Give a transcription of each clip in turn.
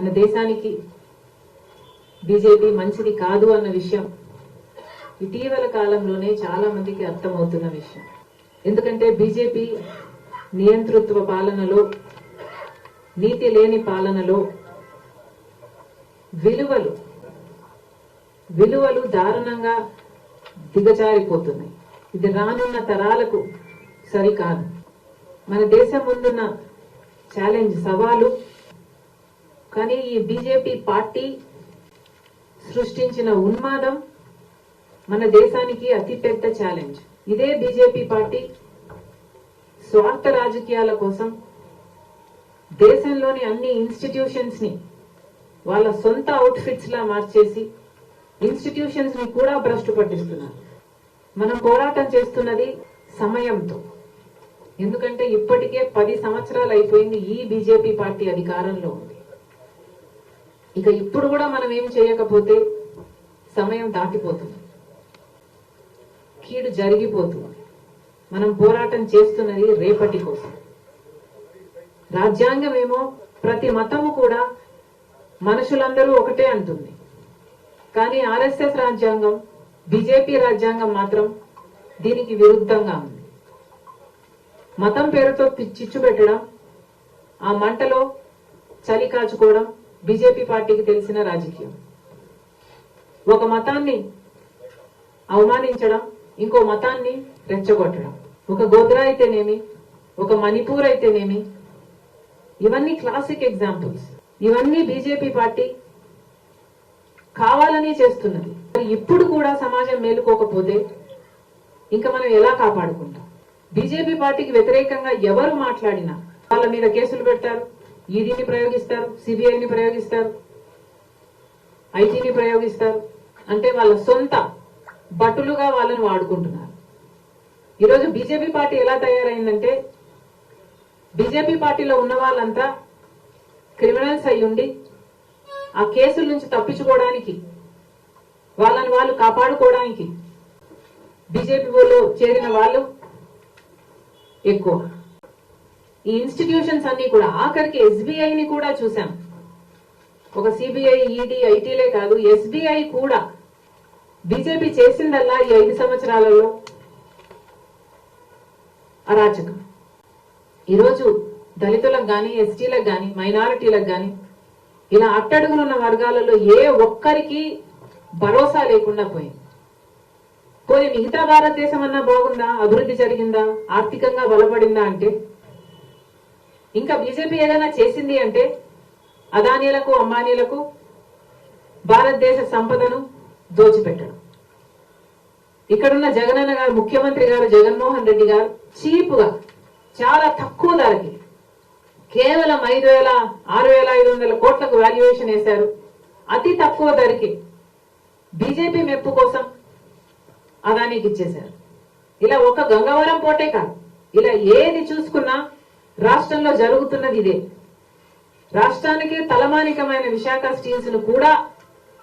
మన దేశానికి బీజేపీ మంచిది కాదు అన్న విషయం ఇటీవల కాలంలోనే చాలా మందికి అర్థమవుతున్న విషయం. ఎందుకంటే బీజేపీ నియంతృత్వ పాలనలో నీతి లేని పాలనలో విలువలు విలువలు దారుణంగా దిగజారిపోతున్నాయి. ఇది రానున్న తరాలకు సరికాదు. మన దేశం ముందున్న ఛాలెంజ్ సవాలు కానీ ఈ బీజేపీ పార్టీ సృష్టించిన ఉన్మాదం మన దేశానికి అతిపెద్ద ఛాలెంజ్ ఇదే బీజేపీ పార్టీ స్వార్థ రాజకీయాల కోసం దేశంలోని అన్ని ఇన్స్టిట్యూషన్స్ని వాళ్ళ సొంత అవుట్ఫిట్స్ లా మార్చేసి ఇన్స్టిట్యూషన్స్ని కూడా భ్రష్టు పట్టిస్తున్నారు. మనం పోరాటం చేస్తున్నది సమయంతో. ఎందుకంటే ఇప్పటికే పది సంవత్సరాలు అయిపోయింది ఈ బీజేపీ పార్టీ అధికారంలో ఉంది. ఇక ఇప్పుడు కూడా మనం ఏం చేయకపోతే సమయం దాటిపోతుంది. కీడు జరిగిపోతుంది. మనం పోరాటం చేస్తున్నది రేపటి కోసం. రాజ్యాంగం ఏమో ప్రతి మతము కూడా మనుషులందరూ ఒకటే అంటుంది. కానీ ఆర్ఎస్ఎస్ రాజ్యాంగం బీజేపీ రాజ్యాంగం మాత్రం దీనికి విరుద్ధంగా ఉంది. మతం పేరుతో చిచ్చు పెట్టడం ఆ మంటలో చలి కాచుకోవడం బీజేపీ పార్టీకి తెలిసిన రాజకీయం. ఒక మతాన్ని అవమానించడం ఇంకో మతాన్ని రెచ్చగొట్టడం. ఒక గోద్రా అయితేనేమి ఒక మణిపూర్ అయితేనేమి ఇవన్నీ క్లాసిక్ ఎగ్జాంపుల్స్ ఇవన్నీ బీజేపీ పార్టీ కావాలని చేస్తున్నది. మరి ఇప్పుడు కూడా సమాజం మేలుకోకపోతే ఇంకా మనం ఎలా కాపాడుకుంటాం? బీజేపీ పార్టీకి వ్యతిరేకంగా ఎవరు మాట్లాడినా వాళ్ళ మీద కేసులు పెడతారు ఈడీని ప్రయోగిస్తారు? సిబిఐని ప్రయోగిస్తారు? ఐటీని ప్రయోగిస్తారు? అంటే వాళ్ళ సొంత బటులుగా వాళ్ళని వాడుకుంటున్నారు. ఈరోజు బీజేపీ పార్టీ ఎలా తయారైందంటే బీజేపీ పార్టీలో ఉన్న వాళ్ళంతా క్రిమినల్స్ అయ్యుండి ఆ కేసుల నుంచి తప్పించుకోవడానికి వాళ్ళని వాళ్ళు కాపాడుకోవడానికి బీజేపీ వాళ్ళు చేరిన వాళ్ళు ఎక్కువ. ఈ ఇన్స్టిట్యూషన్స్ అన్ని కూడా ఆఖరికి ఎస్బీఐని కూడా చూసాం. ఒక సిబిఐ ఈడీ ఐటీలే కాదు ఎస్బీఐ కూడా బీజేపీ చేసిందల్లా ఈ ఐదు సంవత్సరాలలో. అరాచకం. ఈరోజు దళితులకు కానీ ఎస్టీలకు కానీ మైనారిటీలకు కానీ ఇలా అట్టడుగునున్న వర్గాలలో ఏ ఒక్కరికి భరోసా లేకుండా పోయింది. పోయి మిగతా భారతదేశం అన్నా బాగుందా? అభివృద్ధి జరిగిందా? ఆర్థికంగా బలపడిందా అంటే? ఇంకా బీజేపీ ఏదైనా చేసింది అంటే అదానీలకు అంబానీలకు భారతదేశ సంపదను దోచిపెట్టడం. ఇక్కడున్న జగనన్న గారు ముఖ్యమంత్రి గారు జగన్మోహన్ రెడ్డి గారు చీపుగా చాలా తక్కువ ధరకి కేవలం ఐదు వేల ఆరు వేల ఐదు వందల కోట్లకు వాల్యుయేషన్ వేశారు. అతి తక్కువ ధరకి బీజేపీ మెప్పు కోసం అదానికి ఇచ్చేశారు. ఇలా ఒక గంగవరం పోటే కాదు. ఇలా ఏది చూసుకున్నా రాష్ట్రంలో జరుగుతున్నది ఇదే. రాష్ట్రానికి తలమానికమైన విశాఖ స్టీల్స్ను కూడా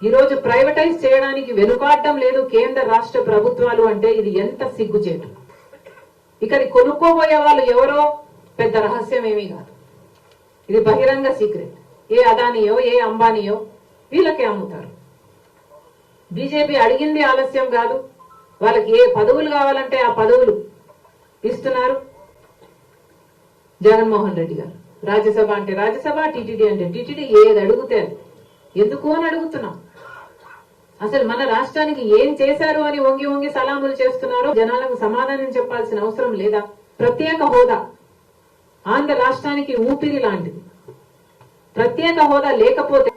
ఈరోజు ప్రైవేటైజ్ చేయడానికి వెనుకాడటం లేదు కేంద్ర రాష్ట్ర ప్రభుత్వాలు అంటే ఇది ఎంత సిగ్గుచేటు. ఇక్కడ కొనుక్కోబోయే వాళ్ళు ఎవరో పెద్ద రహస్యం ఏమీ కాదు. ఇది బహిరంగ సీక్రెట్. ఏ అదానియో ఏ అంబానీయో వీళ్ళకే అమ్ముతారు. బీజేపీ అడిగింది ఆలస్యం కాదు. వాళ్ళకి ఏ పదవులు కావాలంటే ఆ పదవులు ఇస్తున్నారు. జగన్మోహన్ రెడ్డి గారు. రాజ్యసభ అంటే రాజ్యసభ టీటీడీ అంటే టీటీడీ ఏది అడిగితే ఎందుకు అని అడుగుతున్నాం. అసలు మన రాష్ట్రానికి ఏం చేశారు అని వంగి వంగి సలాములు చేస్తున్నారో జనాలకు సమాధానం చెప్పాల్సిన అవసరం లేదా? ప్రత్యేక హోదా. ఆంధ్ర రాష్ట్రానికి ఊపిరి లాంటిది. ప్రత్యేక హోదా లేకపోతే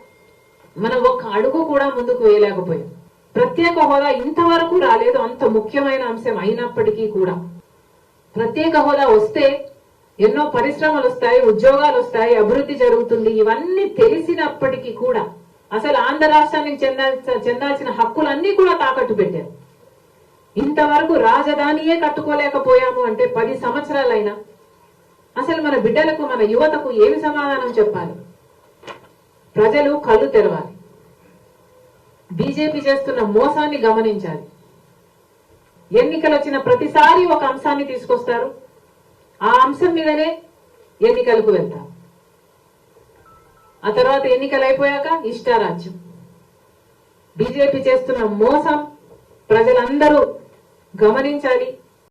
మనం ఒక్క అడుగు కూడా ముందుకు వేయలేకపోయాం. ప్రత్యేక హోదా ఇంతవరకు రాలేదు అంత ముఖ్యమైన అంశం అయినప్పటికీ కూడా. ప్రత్యేక హోదా వస్తే ఎన్నో పరిశ్రమలు వస్తాయి ఉద్యోగాలు వస్తాయి అభివృద్ధి జరుగుతుంది. ఇవన్నీ తెలిసినప్పటికీ కూడా అసలు ఆంధ్ర రాష్ట్రానికి చెందాల్సిన చెందాల్సిన హక్కులన్నీ కూడా తాకట్టు పెట్టారు. ఇంతవరకు రాజధానియే కట్టుకోలేకపోయాము అంటే పది సంవత్సరాలైనా అసలు మన బిడ్డలకు మన యువతకు ఏమి సమాధానం చెప్పాలి? ప్రజలు కళ్ళు తెరవాలి. బీజేపీ చేస్తున్న మోసాన్ని గమనించాలి. ఎన్నికలు వచ్చిన ప్రతిసారి ఒక అంశాన్ని తీసుకొస్తారు. ఆ అంశం మీదనే ఎన్నికలకు వెళ్తాం. ఆ తర్వాత ఎన్నికలు అయిపోయాక ఇష్టారాజ్యం. బీజేపీ చేస్తున్న మోసం ప్రజలందరూ గమనించాలి.